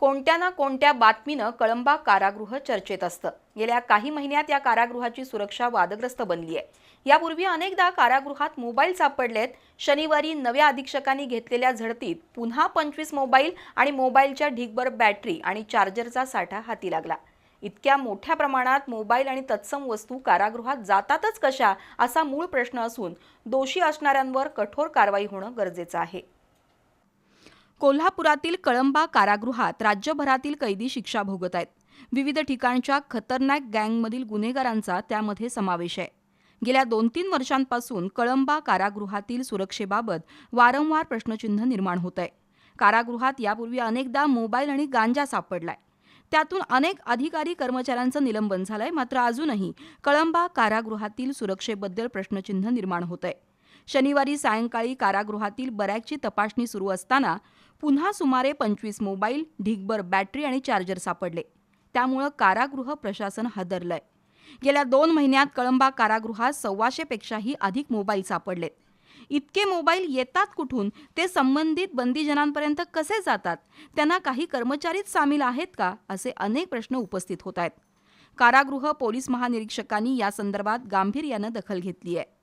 कोणत्या ना कोणत्या बातमीनं कळंबा कारागृह चर्चेत असतं. गेल्या काही महिन्यात या कारागृहाची सुरक्षा वादग्रस्त बनली आहे. यापूर्वी अनेकदा कारागृहात मोबाईल सापडलेत. शनिवारी नव्या अधीक्षकांनी घेतलेल्या झडतीत पुन्हा पंचवीस मोबाईल आणि मोबाईलच्या ढिगभर बॅटरी आणि चार्जरचा साठा हाती लागला. इतक्या मोठ्या प्रमाणात मोबाईल आणि तत्सम वस्तू कारागृहात जातातच कशा असा मूळ प्रश्न असून दोषी असणाऱ्यांवर कठोर कारवाई होणं गरजेचं आहे. कोल्हापुरातील कळंबा कारागृहात राज्यभरातील कैदी शिक्षा भोगत आहेत विविध ठिकाणच्या खतरनाक गँगमधील गुन्हेगारांचा त्यामध्ये समावेश आहे. गेल्या दोन तीन वर्षांपासून कळंबा कारागृहातील सुरक्षेबाबत वारंवार प्रश्नचिन्ह निर्माण होत आहे. कारागृहात यापूर्वी अनेकदा मोबाईल आणि गांजा सापडलाय. त्यातून अनेक अधिकारी कर्मचाऱ्यांचं निलंबन झालंय मात्र अजूनही कळंबा कारागृहातील सुरक्षेबद्दल प्रश्नचिन्ह निर्माण होत आहे. शनिवारी सायंकाळी कारागृहातील बॅरॅकची तपासणी सुरू असताना पुन्हा सुमारे पंचवीस मोबाईल ढिगभर बॅटरी आणि चार्जर सापडले. त्यामुळं कारागृह प्रशासन हादरलंय. गेल्या दोन महिन्यात कळंबा कारागृहात सव्वाशेपेक्षाही अधिक मोबाईल सापडलेत इतके मोबाईल येतात कुठून? ते संबंधित बंदीजनांपर्यंत कसे जातात? त्यांना काही कर्मचारीच सामील आहेत का? असे अनेक प्रश्न उपस्थित होत आहेत. कारागृह पोलीस महानिरीक्षकांनी या संदर्भात गांभीर्यानं दखल घेतली आहे